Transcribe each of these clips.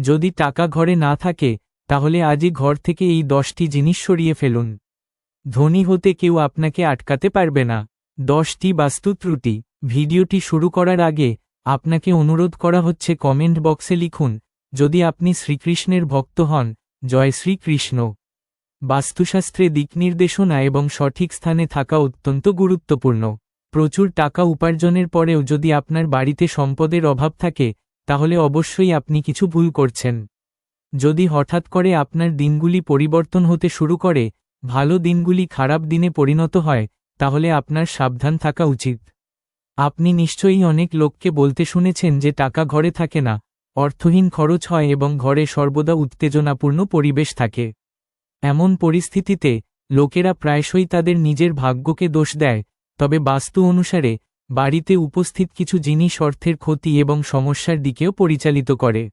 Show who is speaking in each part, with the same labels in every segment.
Speaker 1: যদি টাকা ঘরে না থাকে, তাহলে আজই ঘর থেকে এই দশটি জিনিস সরিয়ে ফেলুন। ধনী হতে কেউ আপনাকে আটকাতে পারবে না। দশটি বাস্তু ত্রুটি। ভিডিওটি শুরু করার আগে, আপনাকে অনুরোধ করা হচ্ছে কমেন্ট বক্সে লিখুন, যদি আপনি শ্রীকৃষ্ণের ভক্ত হন, জয় শ্রীকৃষ্ণ। বাস্তুশাস্ত্রে দিকনির্দেশনা এবং সঠিক স্থানে থাকা অত্যন্ত গুরুত্বপূর্ণ। প্রচুর টাকা উপার্জনের পরেও যদি আপনার বাড়িতে সম্পদের অভাব থাকে তাহলে অবশ্যই আপনি কিছু ভুল করছেন। যদি হঠাৎ করে আপনার দিনগুলি পরিবর্তন হতে শুরু করে, ভালো দিনগুলি খারাপ দিনে পরিণত হয়, তাহলে আপনার সাবধান থাকা উচিত। আপনি নিশ্চয়ই অনেক লোককে বলতে শুনেছেন যে টাকা ঘরে থাকে না, অর্থহীন খরচ হয় এবং ঘরে সর্বদা উত্তেজনাপূর্ণ পরিবেশ থাকে। এমন পরিস্থিতিতে, লোকেরা প্রায়শই তাদের নিজের ভাগ্যকে দোষ দেয়, তবে বাস্তু অনুসারে বাড়িতে উপস্থিত কিছু জিনিস অর্থের ক্ষতি এবং সমস্যার দিকেও পরিচালিত করে।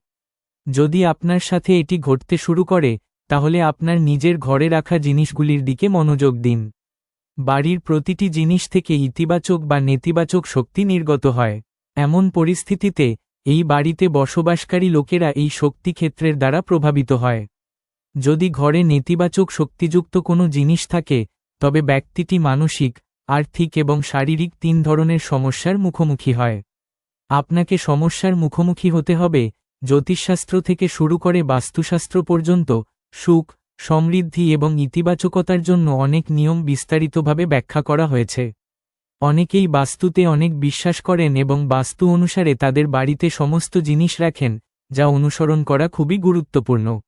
Speaker 1: যদি আপনার সাথে এটি ঘটতে শুরু করে, তাহলে আপনার নিজের ঘরে রাখা জিনিসগুলির দিকে মনোযোগ দিন। বাড়ির প্রতিটি জিনিস থেকে ইতিবাচক বা নেতিবাচক শক্তি নির্গত হয়। এমন পরিস্থিতিতে, এই বাড়িতে বসবাসকারী লোকেরা এই শক্তি ক্ষেত্রের দ্বারা প্রভাবিত হয়। যদি ঘরে নেতিবাচক শক্তিযুক্ত কোনো জিনিস থাকে, তবে ব্যক্তিটি মানসিক আর্থিক এবং শারীরিক তিন ধরনের সমস্যার মুখোমুখি হয়। আপনাকে সমস্যার মুখোমুখি হতে হবে জ্যোতিষশাস্ত্র থেকে শুরু করে বাস্তুশাস্ত্র পর্যন্ত, সুখ, সমৃদ্ধি এবং ইতিবাচকতার জন্য অনেক নিয়ম বিস্তারিতভাবে ব্যাখ্যা করা হয়েছে। অনেকেই বাস্তুতে অনেক বিশ্বাস করেন এবং বাস্তু অনুসারে তাদের বাড়িতে সমস্ত জিনিস রাখেন, যা অনুসরণ করা খুবই গুরুত্বপূর্ণ।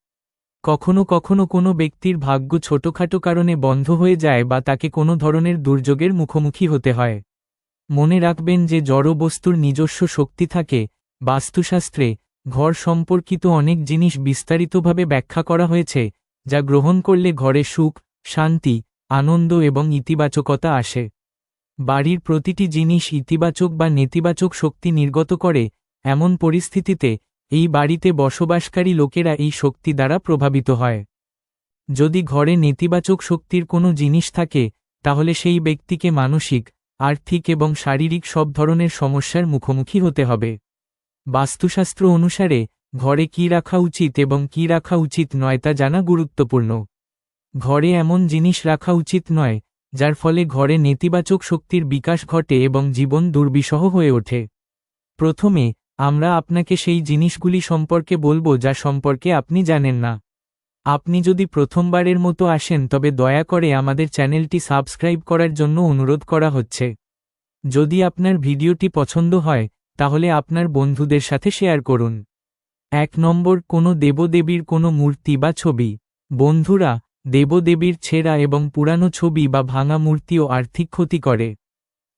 Speaker 1: কখনো কখনো কোনো ব্যক্তির ভাগ্য ছোটখাটো কারণে বন্ধ হয়ে যায় বা তাকে কোনো ধরনের দুর্যোগের মুখোমুখি হতে হয়। মনে রাখবেন যে জড় বস্তুর নিজস্ব শক্তি থাকে, বাস্তুশাস্ত্রে ঘর সম্পর্কিত অনেক জিনিস বিস্তারিতভাবে ব্যাখ্যা করা হয়েছে, যা গ্রহণ করলে ঘরে সুখ, শান্তি, আনন্দ এবং ইতিবাচকতা আসে। বাড়ির প্রতিটি জিনিস ইতিবাচক বা নেতিবাচক শক্তি নির্গত করে, এমন পরিস্থিতিতে এই বাড়িতে বসবাসকারী লোকেরা এই শক্তি দ্বারা প্রভাবিত হয়। যদি ঘরে নেতিবাচক শক্তির কোনো জিনিস থাকে, তাহলে সেই ব্যক্তিকে মানসিক, আর্থিক এবং শারীরিক সব ধরনের সমস্যার মুখোমুখি হতে হবে। বাস্তুশাস্ত্র অনুসারে, ঘরে কি রাখা উচিত এবং কি রাখা উচিত নয় তা জানা গুরুত্বপূর্ণ। ঘরে এমন জিনিস রাখা উচিত নয়, যার ফলে ঘরে নেতিবাচক শক্তির বিকাশ ঘটে এবং জীবন দুর্বিষহ হয়ে ওঠে। প্রথমে আমরা আপনাকে সেই জিনিসগুলি সম্পর্কে বলব যা সম্পর্কে আপনি জানেন না। আপনি যদি প্রথমবারের মতো আসেন, তবে দয়া করে আমাদের চ্যানেলটি সাবস্ক্রাইব করার জন্য অনুরোধ করা হচ্ছে। যদি আপনার ভিডিওটি পছন্দ হয়, তাহলে আপনার বন্ধুদের সাথে শেয়ার করুন। এক নম্বর, কোনো দেবদেবীর কোনো মূর্তি বা ছবি। বন্ধুরা, দেবদেবীর ছেঁড়া এবং পুরানো ছবি বা ভাঙা মূর্তিও আর্থিক ক্ষতি করে।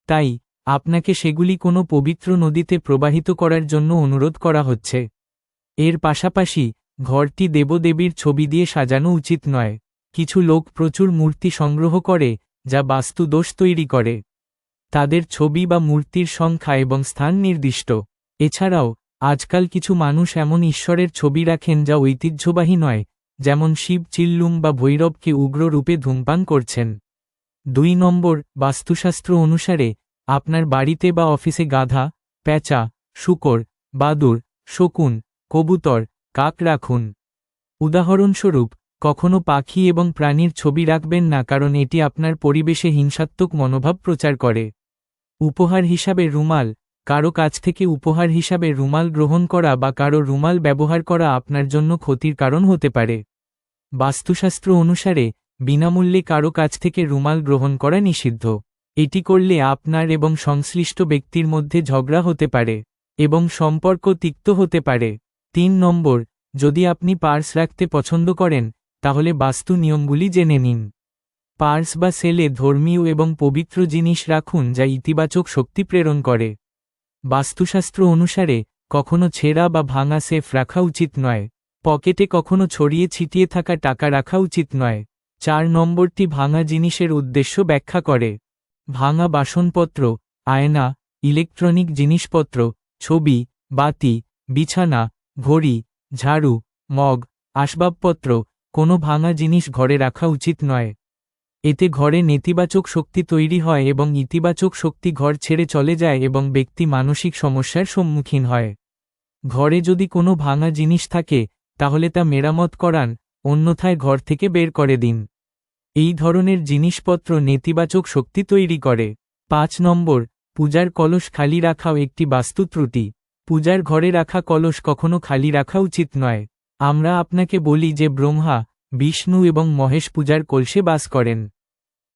Speaker 1: তাই আপনাকে সেগুলি কোনো পবিত্র নদীতে প্রবাহিত করার জন্য অনুরোধ করা হচ্ছে। এর পাশাপাশি, ঘরটি দেবদেবীর ছবি দিয়ে সাজানো উচিত নয়। কিছু লোক প্রচুর মূর্তি সংগ্রহ করে, যা বাস্তু দোষ তৈরি করে। তাদের ছবি বা মূর্তির সংখ্যা এবং স্থান নির্দিষ্ট। এছাড়াও, আজকাল কিছু মানুষ এমন ঈশ্বরের ছবি রাখেন যা ঐতিহ্যবাহী নয়, যেমন শিব চিল্লুম বা ভৈরবকে উগ্র রূপে ধূমপান করছেন। দুই নম্বর, বাস্তুশাস্ত্র অনুসারে আপনার বাড়িতে বা অফিসে গাধা, প্যাঁচা, শুকর, বাদুর, শকুন, কবুতর, কাক রাখুন। উদাহরণস্বরূপ, কখনো পাখি এবং প্রাণীর ছবি রাখবেন না কারণ এটি আপনার পরিবেশে হিংসাত্মক মনোভাব প্রচার করে। উপহার হিসাবে রুমাল, কারও কাছ থেকে উপহার হিসাবে রুমাল গ্রহণ করা বা কারও রুমাল ব্যবহার করা আপনার জন্য ক্ষতির কারণ হতে পারে। বাস্তুশাস্ত্র অনুসারে, বিনামূল্যে কারও কাছ থেকে রুমাল গ্রহণ করা নিষিদ্ধ। এটি করলে আপনার এবং সংশ্লিষ্ট ব্যক্তির মধ্যে ঝগড়া হতে পারে, এবং সম্পর্ক তিক্ত হতে পারে। তিন নম্বর, যদি আপনি পার্স রাখতে পছন্দ করেন, তাহলে বাস্তু নিয়মগুলি জেনে নিন। পার্স বা সেলে ধর্মীয় এবং পবিত্র জিনিস রাখুন যা ইতিবাচক শক্তি প্রেরণ করে। বাস্তুশাস্ত্র অনুসারে, কখনো ছেঁড়া বা ভাঙা সেফ রাখা উচিত নয়। পকেটে কখনো ছড়িয়ে ছিটিয়ে থাকা টাকা রাখা উচিত নয়। চার নম্বরটি ভাঙা জিনিসের উদ্দেশ্য ব্যাখ্যা করে। ভাঙা বাসনপত্র, আয়না, ইলেকট্রনিক জিনিসপত্র, ছবি, বাতি, বিছানা, ঘড়ি, ঝাড়ু, মগ, আসবাবপত্র, কোনো ভাঙা জিনিস ঘরে রাখা উচিত নয়। এতে ঘরে নেতিবাচক শক্তি তৈরি হয় এবং ইতিবাচক শক্তি ঘর ছেড়ে চলে যায় এবং ব্যক্তি মানসিক সমস্যার সম্মুখীন হয়। ঘরে যদি কোনো ভাঙা জিনিস থাকে, তাহলে তা মেরামত করান, অন্যথায় ঘর থেকে বের করে দিন। এই ধরনের জিনিসপত্র নেতিবাচক শক্তি তৈরি করে। পাঁচ নম্বর, পূজার কলস খালি রাখাও একটি বাস্তু ত্রুটি। পূজার ঘরে রাখা কলস কখনো খালি রাখা উচিত নয়। আমরা আপনাকে বলি যে ব্রহ্মা, বিষ্ণু এবং মহেশ পূজার কলসে বাস করেন।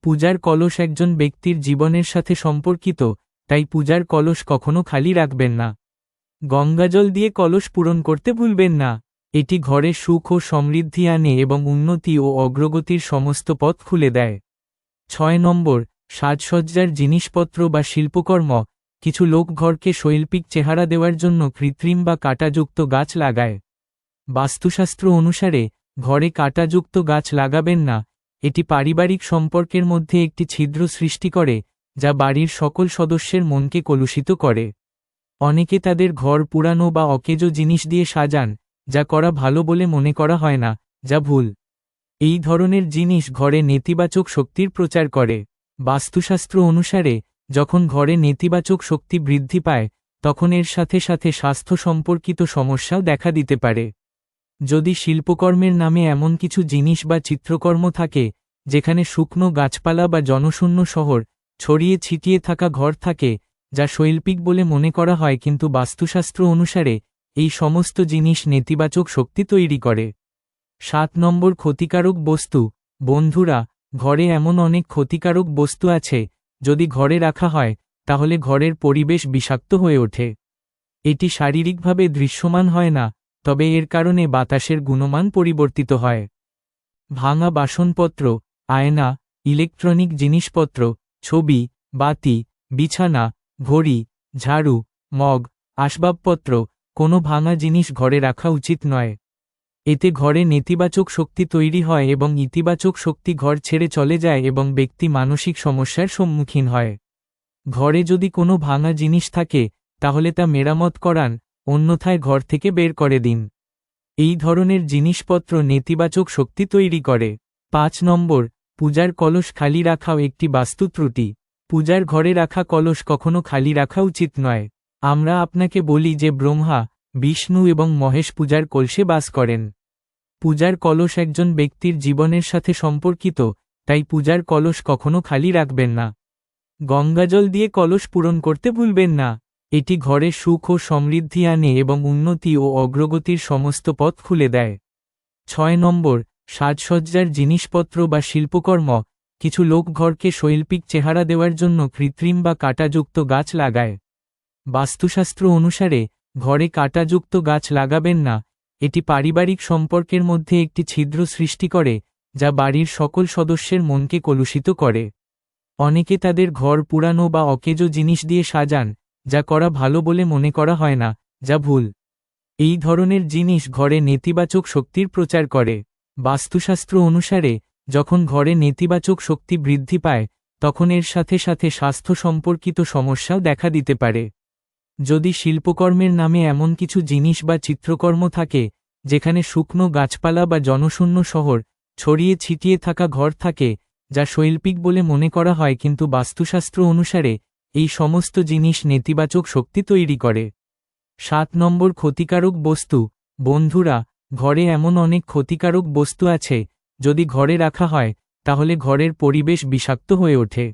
Speaker 1: পূজার কলস একজন ব্যক্তির জীবনের সাথে সম্পর্কিত, তাই পূজার কলস কখনো খালি রাখবেন না। গঙ্গাজল দিয়ে কলস পূরণ করতে ভুলবেন না। এটি ঘরে সুখ ও সমৃদ্ধি আনে এবং উন্নতি ও অগ্রগতির সমস্ত পথ খুলে দেয়। ছয় নম্বর, সাজসজ্জার জিনিসপত্র বা শিল্পকর্ম। কিছু লোক ঘরকে শৈল্পিক চেহারা দেওয়ার জন্য কৃত্রিম বা কাটাযুক্ত গাছ লাগায়। বাস্তুশাস্ত্র অনুসারে, ঘরে কাটাযুক্ত গাছ লাগাবেন না। এটি পারিবারিক সম্পর্কের মধ্যে একটি ছিদ্র সৃষ্টি করে, যা বাড়ির সকল সদস্যের মনকে কলুষিত করে। অনেকে তাদের ঘর পুরানো বা অকেজো জিনিস দিয়ে সাজান যা করা ভালো বলে মনে করা হয় না, যা ভুল। এই ধরনের জিনিস ঘরে নেতিবাচক শক্তির প্রচার করে। বাস্তুশাস্ত্র অনুসারে, যখন ঘরে নেতিবাচক শক্তি বৃদ্ধি পায়, তখন এর সাথে সাথে স্বাস্থ্য সম্পর্কিত সমস্যাও দেখা দিতে পারে। যদি শিল্পকর্মের নামে এমন কিছু জিনিস বা চিত্রকর্ম থাকে, যেখানে শুকনো গাছপালা বা জনশূন্য শহর, ছড়িয়ে ছিটিয়ে থাকা ঘর থাকে, যা শৈল্পিক বলে মনে করা হয় কিন্তু বাস্তুশাস্ত্র অনুসারে এই সমস্ত জিনিস নেতিবাচক শক্তি তৈরি করে। সাত নম্বর ক্ষতিকারক বস্তু। বন্ধুরা, ঘরে এমন অনেক ক্ষতিকারক বস্তু আছে, যদি ঘরে রাখা হয়, তাহলে ঘরের পরিবেশ বিষাক্ত হয়ে ওঠে। এটি শারীরিকভাবে দৃশ্যমান হয় না, তবে এর কারণে বাতাসের গুণমান পরিবর্তিত হয়। ভাঙা বাসনপত্র, আয়না, ইলেকট্রনিক জিনিসপত্র, ছবি, বাতি, বিছানা, ঘড়ি, ঝাড়ু, মগ, আসবাবপত্র কোনো ভাঙা জিনিস ঘরে রাখা উচিত নয়। এতে ঘরে নেতিবাচক শক্তি তৈরি হয় এবং ইতিবাচক শক্তি ঘর ছেড়ে চলে যায় এবং ব্যক্তি মানসিক সমস্যার সম্মুখীন হয়। ঘরে যদি কোনো ভাঙা জিনিস থাকে, তাহলে তা মেরামত করান, অন্যথায় ঘর থেকে বের করে দিন। এই ধরনের জিনিসপত্র নেতিবাচক শক্তি তৈরি করে। পাঁচ নম্বর, পূজার কলস খালি রাখাও একটি বাস্তু ত্রুটি পূজার ঘরে রাখা কলস কখনো খালি রাখা উচিত নয়। আমরা আপনাকে বলি যে ব্রহ্মা, বিষ্ণু এবং মহেশ পূজার কলসে বাস করেন। পূজার কলস একজন ব্যক্তির জীবনের সাথে সম্পর্কিত, তাই পূজার কলস কখনো খালি রাখবেন না। গঙ্গাজল দিয়ে কলস পূরণ করতে ভুলবেন না। এটি ঘরে সুখ ও সমৃদ্ধি আনে এবং উন্নতি ও অগ্রগতির সমস্ত পথ খুলে দেয়। ছয় নম্বর, সাজসজ্জার জিনিসপত্র বা শিল্পকর্ম। কিছু লোক ঘরকে শৈল্পিক চেহারা দেওয়ার জন্য কৃত্রিম বা কাঁটাযুক্ত গাছ লাগায়। বাস্তুশাস্ত্র অনুসারে, ঘরে কাঁটাযুক্ত গাছ লাগাবেন না, এটি পারিবারিক সম্পর্কের মধ্যে একটি ছিদ্র সৃষ্টি করে, যা বাড়ির সকল সদস্যের মনকে কলুষিত করে। অনেকে তাদের ঘর পুরানো বা অকেজো জিনিস দিয়ে সাজান, যা করা ভালো বলে মনে করা হয় না, যা ভুল। এই ধরনের জিনিস ঘরে নেতিবাচক শক্তির প্রচার করে। বাস্তুশাস্ত্র অনুসারে, যখন ঘরে নেতিবাচক শক্তি বৃদ্ধি পায়, তখন এর সাথে সাথে স্বাস্থ্য সম্পর্কিত সমস্যাও দেখা দিতে পারে। যদি শিল্পকর্মের নামে এমন কিছু জিনিস বা চিত্রকর্ম থাকে, যেখানে শুকনো গাছপালা বা জনশূন্য শহর, ছড়িয়ে ছিটিয়ে থাকা ঘর থাকে, যা শৈল্পিক বলে মনে করা হয় কিন্তু বাস্তুশাস্ত্র অনুসারে, এই সমস্ত জিনিস নেতিবাচক শক্তি তৈরি করে। সাত নম্বর ক্ষতিকারক বস্তু, বন্ধুরা, ঘরে এমন অনেক ক্ষতিকারক বস্তু আছে, যদি ঘরে রাখা হয়, তাহলে ঘরের পরিবেশ বিষাক্ত হয়ে ওঠে।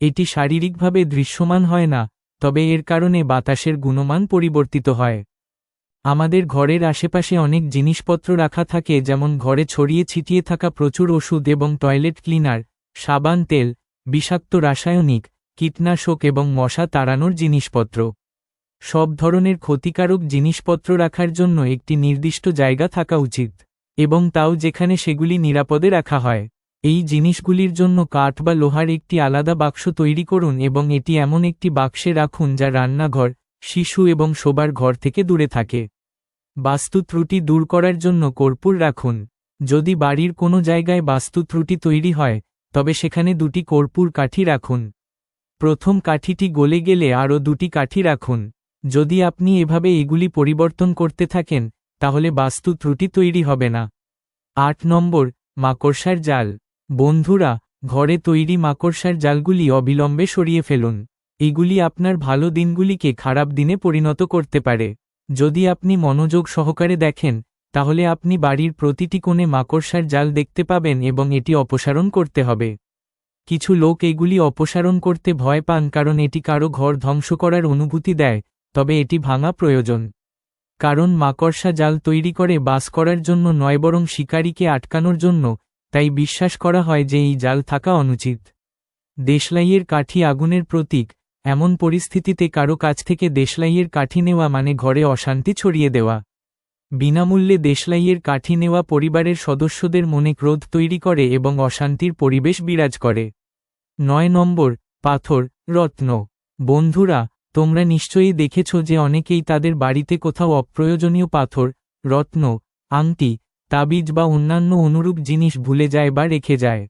Speaker 1: এটি শারীরিকভাবে দৃশ্যমান হয় না তবে এর কারণে বাতাসের গুণমান পরিবর্তিত হয়। আমাদের ঘরের আশেপাশে অনেক জিনিসপত্র রাখা থাকে যেমন ঘরে ছড়িয়ে ছিটিয়ে থাকা প্রচুর ওষুধ এবং টয়লেট ক্লিনার, সাবান, তেল, বিষাক্ত রাসায়নিক, কীটনাশক এবং মশা তাড়ানোর জিনিসপত্র। সব ধরনের ক্ষতিকারক জিনিসপত্র রাখার জন্য একটি নির্দিষ্ট জায়গা থাকা উচিত, এবং তাও যেখানে সেগুলি নিরাপদে রাখা হয়। এই জিনিসগুলির জন্য কাঠ বা লোহার একটি আলাদা বাক্স তৈরি করুন এবং এটি এমন একটি বাক্সে রাখুন যা রান্নাঘর, শিশু এবং শোবার ঘর থেকে দূরে থাকে। বাস্তু ত্রুটি দূর করার জন্য কর্পূর রাখুন। যদি বাড়ির কোনো জায়গায় বাস্তু ত্রুটি তৈরি হয়, তবে সেখানে দুটি কর্পূর কাঠি রাখুন। প্রথম কাঠিটি গলে গেলে আরও দুটি কাঠি রাখুন। যদি আপনি এভাবে এগুলি পরিবর্তন করতে থাকেন, তাহলে বাস্তু ত্রুটি তৈরি হবে না। আট নম্বর, মাকড়সার জাল। বন্ধুরা, ঘরে তৈরি মাকড়সার জালগুলি অবিলম্বে সরিয়ে ফেলুন। এগুলি আপনার ভালো দিনগুলিকে খারাপ দিনে পরিণত করতে পারে। যদি আপনি মনোযোগ সহকারে দেখেন, তাহলে আপনি বাড়ির প্রতিটি কোণে মাকড়সার জাল দেখতে পাবেন এবং এটি অপসারণ করতে হবে। কিছু লোক এগুলি অপসারণ করতে ভয় পান কারণ এটি কারও ঘর ধ্বংস করার অনুভূতি দেয়, তবে এটি ভাঙা প্রয়োজন। কারণ মাকড়সা জাল তৈরি করে বাস করার জন্য নয়, বরং শিকারীকে আটকানোর জন্য তাই বিশ্বাস করা হয় যে এই জাল থাকা অনুচিত। দেশলাইয়ের কাঠি আগুনের প্রতীক, এমন পরিস্থিতিতে কারও কাছ থেকে দেশলাইয়ের কাঠি নেওয়া মানে ঘরে অশান্তি ছড়িয়ে দেওয়া। বিনামূল্যে দেশলাইয়ের কাঠি নেওয়া পরিবারের সদস্যদের মনে ক্রোধ তৈরি করে এবং অশান্তির পরিবেশ বিরাজ করে। নয় নম্বর, পাথর, রত্ন। বন্ধুরা, তোমরা নিশ্চয়ই দেখেছ যে অনেকেই তাদের বাড়িতে কোথাও অপ্রয়োজনীয় পাথর, রত্ন, আংটি তাবিজ বা অন্যান্য অনুরূপ জিনিস ভুলে যায় বা রেখে যায়।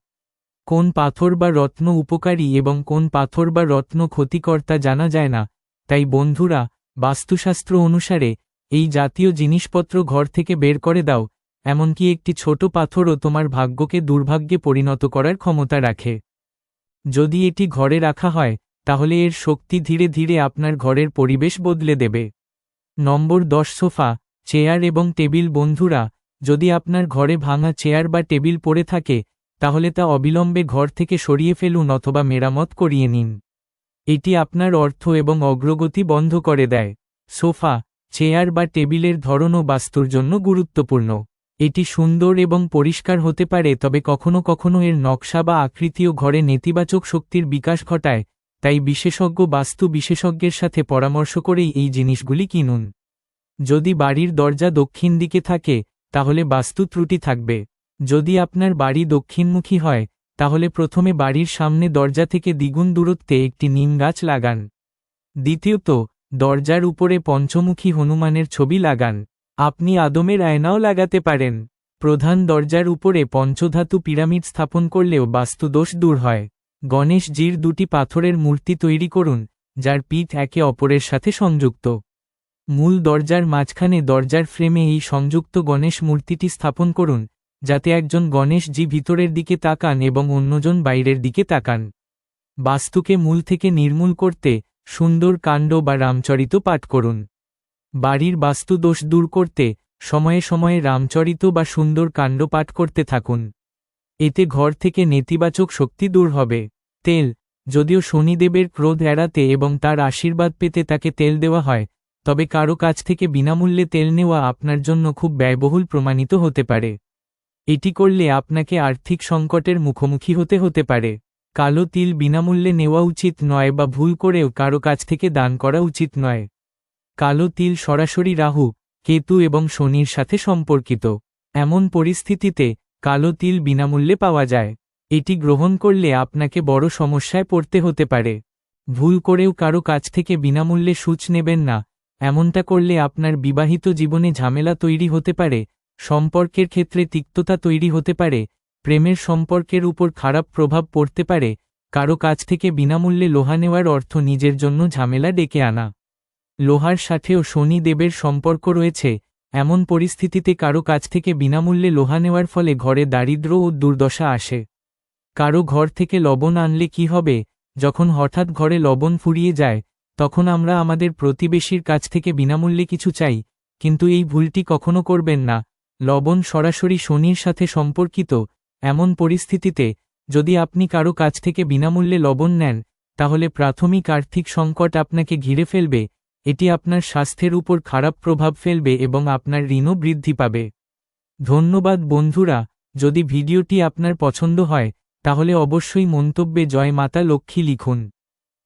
Speaker 1: কোন পাথর বা রত্ন উপকারী এবং কোন পাথর বা রত্ন ক্ষতিকর্তা জানা যায় না। তাই বন্ধুরা, বাস্তুশাস্ত্র অনুসারে, এই জাতীয় জিনিসপত্র ঘর থেকে বের করে দাও, এমনকি একটি ছোট পাথরও তোমার ভাগ্যকে দুর্ভাগ্যে পরিণত করার ক্ষমতা রাখে। যদি এটি ঘরে রাখা হয়, তাহলে এর শক্তি ধীরে ধীরে আপনার ঘরের পরিবেশ বদলে দেবে। নম্বর দশ, সোফা, চেয়ার এবং টেবিল বন্ধুরা যদি আপনার ঘরে ভাঙা চেয়ার বা টেবিল পড়ে থাকে, তাহলে তা অবিলম্বে ঘর থেকে সরিয়ে ফেলুন অথবা মেরামত করিয়ে নিন। এটি আপনার অর্থ এবং অগ্রগতি বন্ধ করে দেয়। সোফা, চেয়ার বা টেবিলের ধরনও বাস্তুর জন্য গুরুত্বপূর্ণ। এটি সুন্দর এবং পরিষ্কার হতে পারে, তবে কখনো কখনো এর নকশা বা আকৃতিও ঘরে নেতিবাচক শক্তির বিকাশ ঘটায়, তাই বিশেষজ্ঞ বাস্তু বিশেষজ্ঞের সাথে পরামর্শ করেই এই জিনিসগুলি কিনুন। যদি বাড়ির দরজা দক্ষিণ দিকে থাকে তাহলে বাস্তু ত্রুটি থাকবে। যদি আপনার বাড়ি দক্ষিণমুখী হয়, তাহলে প্রথমে বাড়ির সামনে দরজা থেকে দ্বিগুণ দূরত্বে একটি নিম গাছ লাগান। দ্বিতীয়ত, দরজার উপরে পঞ্চমুখী হনুমানের ছবি লাগান। আপনি আদমের আয়নাও লাগাতে পারেন। প্রধান দরজার উপরে পঞ্চধাতু পিরামিড স্থাপন করলেও বাস্তুদোষ দূর হয়। গণেশজির দুটি পাথরের মূর্তি তৈরি করুন, যার পিঠ একে অপরের সাথে সংযুক্ত। মূল দরজার মাঝখানে দরজার ফ্রেমে এই সংযুক্ত গণেশ মূর্তিটি স্থাপন করুন, যাতে একজন গণেশজি ভিতরের দিকে তাকান এবং অন্যজন বাইরের দিকে তাকান। বাস্তুকে মূল থেকে নির্মূল করতে সুন্দর কাণ্ড বা রামচরিত পাঠ করুন। বাড়ির বাস্তু দোষ দূর করতে সময়ে সময়ে রামচরিত বা সুন্দর কাণ্ড পাঠ করতে থাকুন। এতে ঘর থেকে নেতিবাচক শক্তি দূর হবে। তেল, যদিও শনিদেবের ক্রোধ এড়াতে এবং তার আশীর্বাদ পেতে তাকে তেল দেওয়া হয় তবে কারও কাছ থেকে বিনামূল্যে তেল নেওয়া আপনার জন্য খুব ব্যয়বহুল প্রমাণিত হতে পারে। এটি করলে আপনাকে আর্থিক সংকটের মুখোমুখি হতে হতে পারে। কালো তিল বিনামূল্যে নেওয়া উচিত নয় বা ভুল করেও কারও কাছ থেকে দান করা উচিত নয়। কালো তিল সরাসরি রাহু, কেতু এবং শনির সাথে সম্পর্কিত। এমন পরিস্থিতিতে কালো তিল বিনামূল্যে পাওয়া যায়। এটি গ্রহণ করলে আপনাকে বড় সমস্যায় পড়তে হতে পারে। ভুল করেও কারও কাছ থেকে বিনামূল্যে সূচ নেবেন না এমনটা করলে আপনার বিবাহিত জীবনে ঝামেলা তৈরি হতে পারে, সম্পর্কের ক্ষেত্রে তিক্ততা তৈরি হতে পারে, প্রেমের সম্পর্কের উপর খারাপ প্রভাব পড়তে পারে, কারও কাছ থেকে বিনামূল্যে লোহা নেওয়ার অর্থ নিজের জন্য ঝামেলা ডেকে আনা। লোহার সাথেও শনি দেবের সম্পর্ক রয়েছে, এমন পরিস্থিতিতে কারও কাছ থেকে বিনামূল্যে লোহা নেওয়ার ফলে ঘরে দারিদ্র ও দুর্দশা আসে। কারও ঘর থেকে লবণ আনলে কি হবে, যখন হঠাৎ ঘরে লবণ ফুরিয়ে যায় তখন আমরা আমাদের প্রতিবেশীর কাছ থেকে বিনামূল্যে কিছু চাই, কিন্তু এই ভুলটি কখনো করবেন না। লবণ সরাসরি শনির সাথে সম্পর্কিত, এমন পরিস্থিতিতে, যদি আপনি কারও কাছ থেকে বিনামূল্যে লবণ নেন, তাহলে প্রাথমিক আর্থিক সংকট আপনাকে ঘিরে ফেলবে, এটি আপনার স্বাস্থ্যের উপর খারাপ প্রভাব ফেলবে এবং আপনার ঋণও বৃদ্ধি পাবে। ধন্যবাদ বন্ধুরা, যদি ভিডিওটি আপনার পছন্দ হয়, তাহলে অবশ্যই মন্তব্যে জয় মাতা লক্ষ্মী লিখুন।